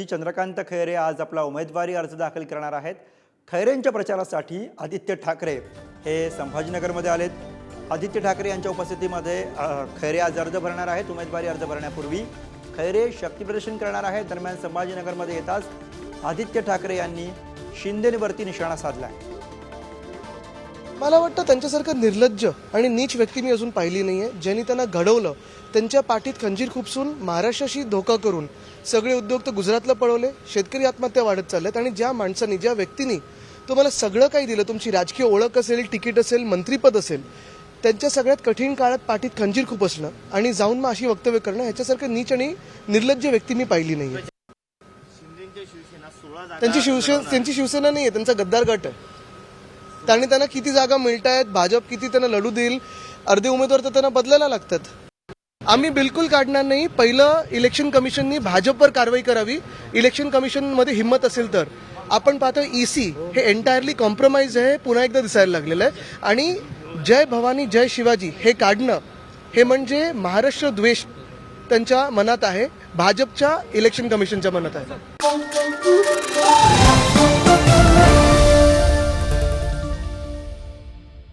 चंद्रकांत खैरे आज आपला उमेदवारी अर्ज दाखल करणार आहेत. खैरेंच्या प्रचारासाठी आदित्य ठाकरे हे संभाजीनगरमध्ये आलेत. आदित्य ठाकरे यांच्या उपस्थितीमध्ये खैरे आज अर्ज भरणार आहेत. उमेदवारी अर्ज भरण्यापूर्वी खैरे शक्तीप्रदर्शन करणार आहेत. दरम्यान संभाजीनगरमध्ये येताच आदित्य ठाकरे यांनी शिंदेवरती निशाणा साधला आहे मला वाटतं त्यांच्यासारखं निर्लज्ज आणि नीच व्यक्ती मी अजून पाहिली नाहीये ज्यांनी त्यांना घडवलं. त्यांच्या पाठीत खंजीर खुपसून महाराष्ट्राशी धोका करून सगळे उद्योग तर गुजरातला पळवले शेतकरी आत्महत्या वाढत चालल्यात आणि ज्या माणसांनी ज्या व्यक्तींनी तुम्हाला सगळं काही दिलं तुमची राजकीय ओळख असेल तिकीट असेल मंत्रीपद असेल त्यांच्या सगळ्यात कठीण काळात पाठीत खंजीर खूप असणं आणि जाऊन मग अशी वक्तव्य करणं ह्याच्यासारखं नीच आणि निर्लज्ज व्यक्ती मी पाहिली नाहीये. त्यांची शिवसेना त्यांची शिवसेना नाहीये त्यांचा गद्दार गट आहे. त्याने त्यांना किती जागा मिळत आहेत भाजप किती त्यांना लढू देईल अर्धे उमेदवार तर त्यांना बदलायला लागतात. आम्ही बिलकुल काढणार नाही. पहिलं इलेक्शन कमिशननी भाजपवर कारवाई करावी. इलेक्शन कमिशनमध्ये हिंमत असेल तर. आपण पाहतो ईसी हे एंटायरली कॉम्प्रोमाइज आहे पुन्हा एकदा दिसायला लागलेलं आहे. आणि जय भवानी जय शिवाजी हे काढणं हे म्हणजे महाराष्ट्र द्वेष त्यांच्या मनात आहे. भाजपच्या इलेक्शन कमिशनच्या मनात आहे.